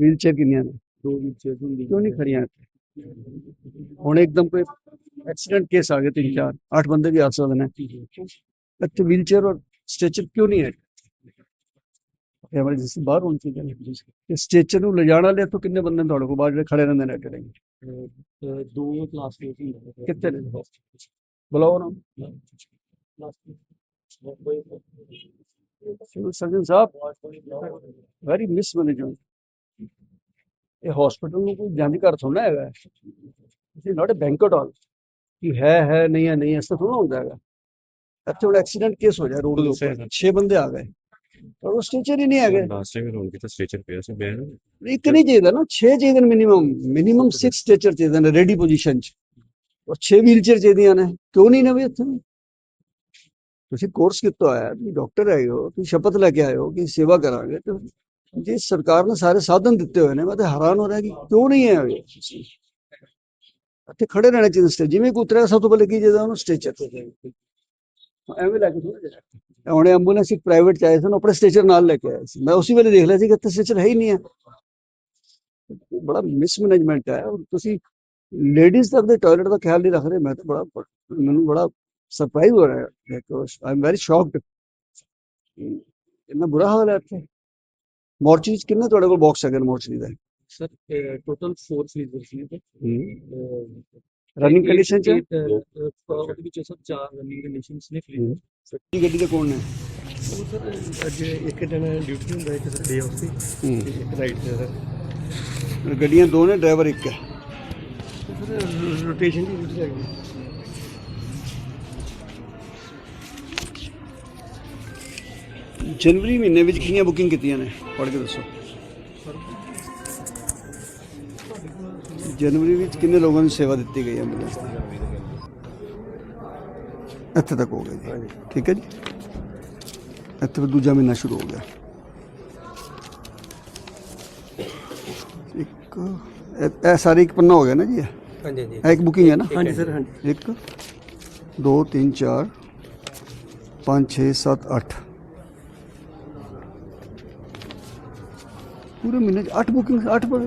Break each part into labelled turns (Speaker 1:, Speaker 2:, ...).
Speaker 1: Wheelchair ਕਿੰਨੀਆਂ ਨੇ
Speaker 2: ਦੋ ਵੀਲਚੇਅਰ ਹੁੰਦੀ
Speaker 1: ਕਿਉਂ ਨਹੀਂ ਖੜੀਆਂ ਇੱਥੇ ਹੁਣ ਇੱਕਦਮ ਕੋਈ ਐਕਸੀਡੈਂਟ ਕੇਸ ਆ ਗਏ ਤਿੰਨ ਚਾਰ ਅੱਠ ਬੰਦੇ ਵੀ ਆ ਸਕਦੇ ਨੇ ਇੱਥੇ ਵੀਲਚੇਅਰ ਔਰ ਸਟ੍ਰੈਚਰ ਕਿਉਂ ਨਹੀਂ ਹੈ ਐਮਰਜੈਂਸੀ ਬਾਹਰ ਹੋਣੀ ਚਾਹੀਦੀ ਹੈ ਤੇ ਸਟ੍ਰੈਚਰ ਨੂੰ ਲਿਜਾਣ ਵਾਲੇ ਇੱਥੋਂ ਕਿੰਨੇ ਬੰਦੇ ਨੇ ਤੁਹਾਡੇ ਕੋਲ ਬਾਹਰ ਜਿਹੜੇ ਖੜੇ ਰਹਿੰਦੇ ਨੇ ਅੱਗੇ
Speaker 2: ਅਹ ਦੋ ਕਲਾਸ ਦੇ ਹੁੰਦੇ
Speaker 1: ਕਿੱਥੇ ਨੇ ਬੁਲਾਓ ਨਾ ਸਿਵਲ ਸਰਜਨ ਸਾਹਿਬ ਵੈਰੀ ਮਿਸਮੈਨੇਜਮੈਂਟ ਇਹ ਹਸਪੀਟਲ ਨੂੰ ਕੋਈ ਜੰਜ ਘਰ ਥੋੜਾ ਹੈਗਾ। It not a banquet hall ਕਿ ਹੈ ਹੈ ਨਹੀਂ ਹੈ ਨਹੀਂ ਐਸਾ ਥੋੜਾ ਹੁੰਦਾ ਹੈਗਾ। ਇੱਥੇ ਹੁਣ ਐਕਸੀਡੈਂਟ ਕੇਸ ਹੋ ਜਾ ਰੋਡ ਦੇ ਉੱਪਰ। 6 ਬੰਦੇ ਆ ਗਏ। ਪਰ ਉਹ ਸਟੇਚਰ ਹੀ ਨਹੀਂ ਹੈਗੇ।
Speaker 3: ਲਾਸਟ ਟਾਈਮ ਰੋਣ ਕੀਤਾ ਸਟ੍ਰੈਚਰ ਪਿਆ ਸੀ ਬੈਨ
Speaker 1: ਇੱਕ ਨਹੀਂ ਚਾਹੀਦਾ ਨਾ 6 ਚਾਹੀਦੇ ਮਿਨੀਮਮ ਮਿਨੀਮਮ 6 ਸਟੇਚਰ ਚਾਹੀਦੇ ਨੇ ਰੈਡੀ ਪੋਜੀਸ਼ਨ 'ਚ। ਔਰ 6 ਵੀਲਚੇਅਰ ਚਾਹੀਦੀਆਂ ਨੇ। ਕਿਉਂ ਨਹੀਂ ਨੇ ਵੀ ਇੱਥੇ? ਤੁਸੀਂ ਕੋਰਸ ਕੀਤਾ ਹੋਇਆ ਹੈ, ਤੁਸੀਂ ਡਾਕਟਰ ਹੈਗੇ ਹੋ ਤੁਸੀਂ ਸ਼ਪਥ ਲੈ ਕੇ ਆਏ ਹੋ ਕਿ ਸੇਵਾ ਕਰਾਂਗੇ ਤੇ ਜੇ ਸਰਕਾਰ ਨੇ ਸਾਰੇ ਸਾਧਨ ਦਿੱਤੇ ਹੋਏ ਨੇ, ਮੈਂ ਤਾਂ ਹੈਰਾਨ ਹੋ ਰਿਹਾ ਕਿ ਕਿਉਂ ਨਹੀਂ ਹੈ ਇਹ ਇੱਥੇ ਖੜੇ ਰਹਿਣਾ ਚਾਹੀਦਾ ਸਟੇਜ ਜਿਵੇਂ ਕੋਈ ਉਤਰਿਆ ਸਭ ਤੋਂ ਪਹਿਲੇ ਕੀ ਚਾਹੀਦਾ ਉਹਨੂੰ? ਸਟੇਚਰ ਤੇ ਐਵੇਂ ਲੈ ਥੋੜਾ ਹੁਣ ਐਂਬੂਲੈਂਸ ਇੱਕ ਪ੍ਰਾਈਵੇਟ ਚ ਆਏ ਸਨ ਆਪਣੇ ਸਟੇਚਰ ਨਾਲ ਲੈ ਕੇ ਆਏ ਸੀ। ਮੈਂ ਉਸੇ ਵੇਲੇ ਦੇਖ ਲਿਆ ਸੀ ਕਿ ਇੱਥੇ ਸਟੇਚਰ ਹੈ ਹੀ ਨਹੀਂ ਹੈ। ਬੜਾ ਮਿਸਮੈਨੇਜਮੈਂਟ ਹੈ। ਤੁਸੀਂ ਲੇਡੀਜ਼ ਤੱਕ ਦੇ ਟਾਇਲਟ ਦਾ ਖਿਆਲ ਨਹੀਂ ਰੱਖ ਰਹੇ, ਮੈਂ ਤਾਂ ਬੜਾ ਮੈਨੂੰ ਬੜਾ ਸਰਪ੍ਰਾਈਜ਼ ਹੋ ਰਿਹਾ ਹੈ। ਆਈ ਐਮ ਵੈਰੀ ਸ਼ੌਕਡ ਇੰਨਾ ਬੁਰਾ ਹਾਲ ਹੈ ਇੱਥੇ। ਮੋਰਚਰੀ 'ਚ ਕਿੰਨੇ ਤੁਹਾਡੇ ਕੋਲ ਬਾਕਸ ਹੈਗੇ ਮੋਰਚਰੀ ਦਾ?
Speaker 2: ਸਰ ਟੋਟਲ 4 ਫ੍ਰੀਜ਼ਰਸ ਨੇ ਤੇ
Speaker 1: ਰਨਿੰਗ ਕੰਡੀਸ਼ਨ 'ਚ?
Speaker 2: ਉਹਦੇ ਵਿੱਚ ਸਰ ਚਾਰ ਰਨਿੰਗ ਕੰਡੀਸ਼ਨਸ ਨੇ
Speaker 1: ਹੂੰ।
Speaker 2: ਫ੍ਰੀਜ਼ਰ
Speaker 1: ਕੀ ਗੱਡੀ ਦੇ ਕੋਲ ਨੇ?
Speaker 2: ਉਹ ਸਰ ਅੱਜ ਇੱਕ ਦਿਨ ਡਿਊਟੀ ਹੁੰਦਾ ਇੱਕ ਸਰ ਡੇ ਆਫ ਸੀ ਇੱਕ ਰਾਈਟ ਤੇ ਸਰ।
Speaker 1: ਗੱਡੀਆਂ ਦੋ ਨੇ ਡਰਾਈਵਰ ਇੱਕ ਹੈ।
Speaker 2: ਸਰ ਰੋਟੇਸ਼ਨ ਦੀ ਡਿਊਟੀ ਹੈਗੀ।
Speaker 1: ਜਨਵਰੀ ਮਹੀਨੇ ਵਿੱਚ ਕਿੰਨੀਆਂ ਬੁਕਿੰਗ ਕੀਤੀਆਂ ਨੇ? ਪੜ੍ਹ ਕੇ ਦੱਸੋ। ਜਨਵਰੀ ਵਿੱਚ ਕਿੰਨੇ ਲੋਕਾਂ ਨੂੰ ਸੇਵਾ ਦਿੱਤੀ ਗਈ ਐਂਬੂਲੈਂਸ ਦੀ ਇੱਥੇ ਤੱਕ ਹੋ ਗਿਆ ਜੀ। ਠੀਕ ਹੈ ਜੀ। ਇੱਥੇ ਫਿਰ ਦੂਜਾ ਮਹੀਨਾ ਸ਼ੁਰੂ ਹੋ ਗਿਆ। ਇੱਕ ਇਹ- ਇਹ ਸਾਰੇ ਇੱਕ ਪੰਨਾ ਹੋ ਗਿਆ ਨਾ ਜੀ ਇਹ?
Speaker 2: ਹਾਂਜੀ ਹਾਂਜੀ।
Speaker 1: ਇਹ ਇੱਕ ਬੁਕਿੰਗ ਹੈ ਨਾ?
Speaker 2: ਹਾਂਜੀ ਸਰ ਹਾਂਜੀ।
Speaker 1: ਇੱਕ ਦੋ ਤਿੰਨ ਚਾਰ ਪੰਜ 6 7 8 ਪੂਰੇ ਮਹੀਨੇ ਚ 8 ਬੁਕਿੰਗ 8 ਪਰ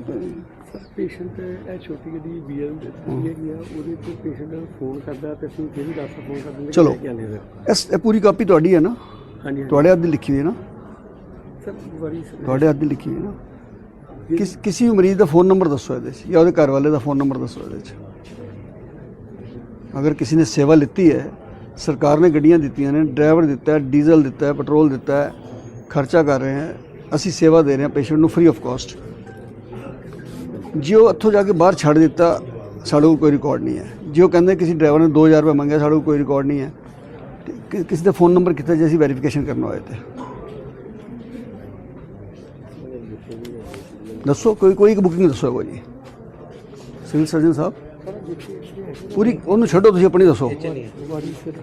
Speaker 2: ਸਰ ਪੇਸ਼ੈਂਟ ਇਹ ਛੋਟੀ ਜਿਹੀ ਬੀਐਲ ਦੀ ਹੈਗੀ ਆ ਉਹਦੇ ਤੇ ਪੇਸ਼ੈਂਟ ਫੋਨ ਕਰਦਾ ਤੇ ਅਸੀਂ ਵੀ ਦੱਸ ਫੋਨ ਕਰ ਦਿੰਦੇ
Speaker 1: ਚਲੋ। ਇਸ ਇਹ ਪੂਰੀ ਕਾਪੀ ਤੁਹਾਡੀ ਹੈ ਨਾ?
Speaker 2: ਹਾਂਜੀ।
Speaker 1: ਤੁਹਾਡੇ ਹੱਥ ਦੀ ਲਿਖੀ ਹੋਈ ਹੈ ਨਾ?
Speaker 2: ਸਰ ਬੜੀ ਸਰ।
Speaker 1: ਤੁਹਾਡੇ ਹੱਥ ਦੀ ਲਿਖੀ ਹੋਈ ਹੈ ਨਾ? ਕਿਸ ਕਿਸੇ ਮਰੀਜ਼ ਦਾ ਫੋਨ ਨੰਬਰ ਦੱਸੋ ਇਹਦੇ 'ਚ ਜਾਂ ਉਹਦੇ ਘਰ ਵਾਲੇ ਦਾ ਫੋਨ ਨੰਬਰ ਦੱਸੋ ਇਹਦੇ 'ਚ। ਅਗਰ ਕਿਸੇ ਨੇ ਸੇਵਾ ਲਿੱਤੀ ਹੈ ਸਰਕਾਰ ਨੇ ਗੱਡੀਆਂ ਦਿੱਤੀਆਂ ਨੇ ਡਰਾਈਵਰ ਦਿੱਤਾ ਹੈ ਡੀਜ਼ਲ ਦਿੱਤਾ ਹੈ ਪੈਟਰੋਲ ਦਿੱਤਾ ਹੈ ਖਰਚਾ ਕਰ ਰਹੇ ਹਾਂ ਅਸੀਂ ਸੇਵਾ ਦੇ ਰਹੇ ਹਾਂ ਪੇਸ਼ੈਂਟ ਨੂੰ ਫ੍ਰੀ ਆਫ ਕਾਸਟ ਜੇ ਉਹ ਇੱਥੋਂ ਜਾ ਕੇ ਬਾਹਰ ਛੱਡ ਦਿੱਤਾ, ਸਾਡੇ ਕੋਲ ਕੋਈ ਰਿਕਾਰਡ ਨਹੀਂ ਹੈ। ਜੇ ਉਹ ਕਹਿੰਦੇ ਕਿਸੇ ਡਰਾਈਵਰ ਨੇ 2000 ਰੁਪਏ ਮੰਗਿਆ, ਸਾਡੇ ਕੋਲ ਕੋਈ ਰਿਕਾਰਡ ਨਹੀਂ ਹੈ। ਤੇ ਕਿਸੇ ਦਾ ਫੋਨ ਨੰਬਰ ਕਿੱਥੇ ਜੇ ਅਸੀਂ ਵੈਰੀਫਿਕੇਸ਼ਨ ਕਰਨਾ ਹੋਏ ਤੇ। ਦੱਸੋ, ਕੋਈ ਕੋਈ ਇੱਕ ਬੁਕਿੰਗ ਦੱਸੋ ਕੋਈ ਜੀ ਸਿਵਲ ਸਰਜਨ ਸਾਹਿਬ, ਪੂਰੀ ਉਹਨੂੰ ਛੱਡੋ, ਤੁਸੀਂ ਆਪਣੀ ਦੱਸੋ।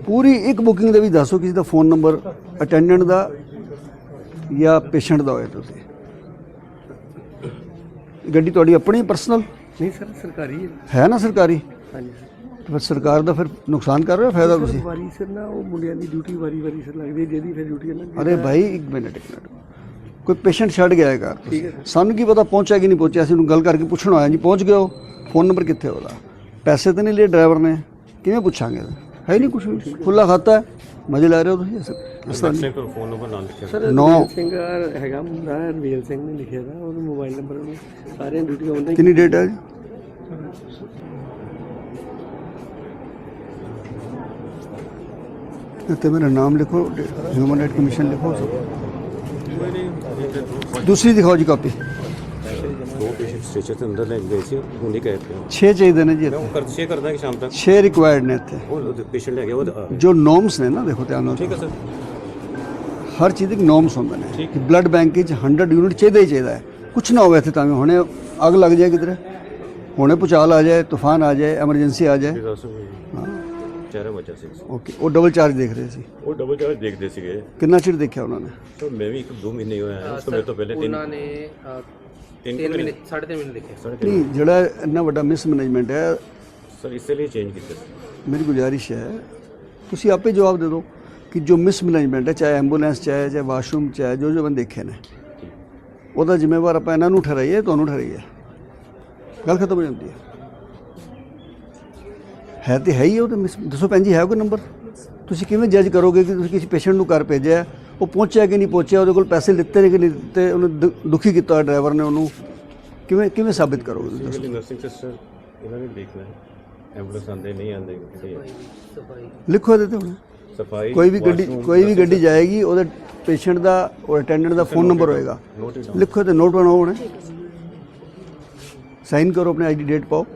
Speaker 1: ਪੂਰੀ ਇੱਕ ਬੁਕਿੰਗ ਦੇ ਵਿੱਚ ਦੱਸੋ, ਕਿਸੇ ਦਾ ਫੋਨ ਨੰਬਰ ਅਟੈਂਡੈਂਟ ਦਾ ਜਾਂ ਪੇਸ਼ੈਂਟ ਦਾ ਹੋਏ ਤੁਸੀਂ? ਗੱਡੀ ਤੁਹਾਡੀ ਆਪਣੀ ਪਰਸਨਲ
Speaker 2: ਨਹੀਂ ਸਰ ਸਰਕਾਰੀ ਹੈ।
Speaker 1: ਹੈ ਨਾ ਸਰਕਾਰੀ?
Speaker 2: ਹਾਂਜੀ
Speaker 1: ਤੇ ਫਿਰ ਸਰਕਾਰ ਦਾ ਫਿਰ ਨੁਕਸਾਨ ਕਰ ਰਹੇ ਹੋ ਫਾਇਦਾ
Speaker 2: ਸਰ
Speaker 1: ਤੁਸੀਂ?
Speaker 2: ਵਾਰੀ ਸਰ ਨਾ ਉਹ ਮੁੰਡਿਆਂ ਦੀ ਡਿਊਟੀ ਵਾਰੀ ਵਾਰੀ ਸਰ ਲੱਗਦੀ ਹੈ ਜਿਹਦੀ ਫਿਰ ਡਿਊਟੀ ਅਲੱਗ
Speaker 1: ਅਰੇ ਭਾਈ ਇੱਕ ਮਿੰਟ ਇੱਕ ਮਿੰਟ। ਕੋਈ ਪੇਸ਼ੈਂਟ ਛੱਡ ਗਿਆ ਹੈਗਾ ਸਾਨੂੰ ਕੀ ਪਤਾ ਪਹੁੰਚਿਆ ਕਿ ਨਹੀਂ ਪਹੁੰਚਿਆ? ਅਸੀਂ ਉਹਨੂੰ ਗੱਲ ਕਰਕੇ ਪੁੱਛਣ ਆਇਆ ਜੀ ਪਹੁੰਚ ਗਏ ਹੋ ਫੋਨ ਨੰਬਰ ਕਿੱਥੇ ਉਹਦਾ? ਪੈਸੇ ਤਾਂ ਨਹੀਂ ਲਏ ਡਰਾਈਵਰ ਨੇ। ਕਿਵੇਂ ਪੁੱਛਾਂਗੇ ਹੈ ਹੀ ਨਹੀਂ ਕੁਝ ਵੀ ਖੁੱਲਾ ਖਾਤਾ ਹੈ ਮਜ਼ੇ ਲੈ ਰਹੇ ਹੋ ਤੁਸੀਂ ਇਸ- ਇਸ ਤਰ੍ਹਾਂ ਨਹੀਂ।
Speaker 3: ਕੋਲ ਫੋਨ ਨੰਬਰ ਨਾਲ ਲਿਖਿਆ
Speaker 2: ਸਰ
Speaker 1: ਨੌ।
Speaker 2: ਰਣਵੀਰ ਸਿੰਘ ਆ ਹੈਗਾ ਮੁੰਡਾ ਰਣਵੀਰ ਸਿੰਘ ਨੇ ਲਿਖਿਆ ਦਾ ਉਹਦਾ ਮੋਬਾਈਲ ਨੰਬਰ ਉਹਨੂੰ ਸਾਰਿਆਂ ਡਿਊਟੀ ਆਉਂਦਾ
Speaker 1: ਕਿੰਨੀ ਡੇਟ ਹੈ ਜੀ ਇੱਥੇ ਮੇਰਾ
Speaker 3: ਦੋ ਪੇਸ਼ੈਂਟ ਸਟ੍ਰੈਚਰ ਦੇ ਅੰਦਰ ਲੈ ਕੇ ਗਏ ਸੀ ਹੁਣ ਨਹੀਂ ਕਹਿ ਰਹੇ
Speaker 1: 6 ਚਾਹੀਦੇ ਨੇ ਜੀ
Speaker 3: ਮੈਂ ਉਹ ਕਰ ਕਰਦਾ ਕਿ ਸ਼ਾਮ ਤੱਕ?
Speaker 1: 6 ਰਿਕੁਆਇਰਡ ਨੇ ਇੱਥੇ।
Speaker 3: ਉਹ ਪੇਸ਼ੈਂਟ ਲੈ ਗਿਆ ਉਹ ਆ-
Speaker 1: ਜੋ ਨੋਰਮਸ ਨੇ ਨਾ ਦੇਖੋ ਧਿਆਨ ਨਾਲ।
Speaker 3: ਠੀਕ ਹੈ ਸਰ।
Speaker 1: ਹਰ ਚੀਜ਼ ਦੇ ਇੱਕ ਨੋਰਮਸ ਹੁੰਦੇ ਨੇ
Speaker 3: ਠੀਕ।
Speaker 1: ਕਿ ਬਲੱਡ ਬੈਂਕ ਵਿੱਚ 100 ਯੂਨਿਟ ਚਾਹੀਦਾ ਹੀ ਚਾਹੀਦਾ ਹੈ। ਕੁਝ ਨਾ ਹੋਵੇ ਇੱਥੇ ਤਾਂ ਵੀ ਹੁਣੇ ਅੱਗ ਲੱਗ ਜਾਏ ਕਿਧਰੇ। ਹੁਣੇ ਭੁਚਾਲ ਆ ਜਾਏ ਤੂਫਾਨ ਆ ਜਾਏ ਐਮਰਜੈਂਸੀ ਆ ਜਾਏ।
Speaker 3: ਚਾਰੇ ਸੀ।
Speaker 1: ਓਕੇ ਉਹ ਡਬਲ ਚਾਰਜ ਦੇਖ ਰਹੇ ਸੀ।
Speaker 3: ਉਹ ਡਬਲ ਚਾਰਜ ਦੇਖਦੇ ਸੀਗੇ।
Speaker 1: ਕਿੰਨਾ ਚਿਰ ਦੇਖਿਆ ਉਹਨਾਂ ਨੇ?
Speaker 3: ਮੈਂ ਵੀ ਇੱਕ ਦੋ ਮਹੀਨੇ ਹੀ ਹੋਇਆ ਉਸ ਤੋਂ ਮੇਰੇ ਤੋਂ ਪਹਿਲੇ ਤਿੰਨ
Speaker 4: ਉਹਨਾਂ ਨੇ ਅ,
Speaker 3: ਤਿੰਨ
Speaker 4: ਤਿੰਨ
Speaker 3: ਮਹੀਨੇ
Speaker 4: ਮਹੀਨੇ ਸਾਢੇ ਤਿੰਨ ਮਹੀਨੇ ਦੇਖੇ
Speaker 3: ਸਾਢੇ ਤਿੰਨ
Speaker 1: ਨਹੀਂ ਜਿਹੜਾ ਇੰਨਾ ਵੱਡਾ ਮਿਸਮੈਨੇਜਮੈਂਟ ਹੈ
Speaker 3: ਸਰ ਇਸੇ ਲਈ ਚੇਂਜ ਕੀਤਾ ਸੀ।
Speaker 1: ਮੇਰੀ ਗੁਜ਼ਾਰਿਸ਼ ਹੈ ਤੁਸੀਂ ਆਪੇ ਜਵਾਬ ਦੇ ਦਿਓ ਕਿ ਜੋ ਮਿਸਮੈਨੇਜਮੈਂਟ ਹੈ ਚਾਹੇ ਐਂਬੂਲੈਂਸ ਚਾਹੇ ਚਾਹੇ ਵਾਸ਼ਰੂਮ ਚਾਹੇ ਜੋ ਜੋ ਬੰਦੇ ਦੇਖੇ ਨੇ ਉਹਦਾ ਜ਼ਿੰਮੇਵਾਰ ਆਪਾਂ ਇਹਨਾਂ ਨੂੰ ਠਹਿਰਾਈਏ ਤੁਹਾਨੂੰ ਠਹਿਰਾਈਏ। ਗੱਲ ਖਤਮ ਹੋ ਜਾਂਦੀ ਹੈ। ਹੈ ਤੇ ਹੈ ਹੀ ਉਹ ਤੇ ਮਿਸ- ਦੱਸੋ ਭੈਣ ਜੀ ਹੈ ਕੋਈ ਨੰਬਰ ਤੁਸੀਂ ਕਿਵੇਂ ਜੱਜ ਕਰੋਗੇ ਕਿ ਤੁਸੀਂ ਕਿਸੇ ਪੇਸ਼ੈਂਟ ਨੂੰ ਘਰ ਭੇਜਿਆ ਹੈ, ਉਹ ਪਹੁੰਚਿਆ ਕਿ ਨਹੀਂ ਪਹੁੰਚਿਆ ਉਹਦੇ ਕੋਲ ਪੈਸੇ ਲਿੱਤੇ ਨੇ ਕਿ ਨਹੀਂ ਲਿੱਤੇ ਉਹਨੂੰ ਦੁਖੀ ਕੀਤਾ ਡਰਾਈਵਰ ਨੇ ਉਹਨੂੰ। ਕਿਵੇਂ ਕਿਵੇਂ ਸਾਬਿਤ ਕਰੋਗੇ ਤੁਸੀਂ?
Speaker 3: ਨਰਸਿੰਗ ਸਿਸਟਰ ਇਹਨਾਂ ਨੇ ਦੇਖਣਾ ਹੈ। ਐਂਬੂਲੈਂਸ ਆਉਂਦੇ ਨਹੀਂ ਆਉਂਦੇ ਕਿਹੜੇ ਆ।
Speaker 1: ਲਿਖੋ ਇਹਦੇ ਤੇ ਹੁਣ।
Speaker 3: ਸਫ਼ਾਈ
Speaker 1: ਕੋਈ ਵੀ ਗੱਡੀ ਕੋਈ ਵੀ ਗੱਡੀ ਜਾਏਗੀ ਉਹਦੇ ਪੇਸ਼ੈਂਟ ਦਾ ਔਰ ਅਟੈਂਡੈਂਟ ਦਾ ਫੋਨ ਨੰਬਰ ਹੋਏਗਾ. ਲਿਖੋ ਤੇ ਨੋਟ ਬਣਾਓ ਹੁਣ। ਸਾਈਨ ਕਰੋ ਆਪਣੇ ਆਈਡੀ ਡੇਟ ਪਾਓ।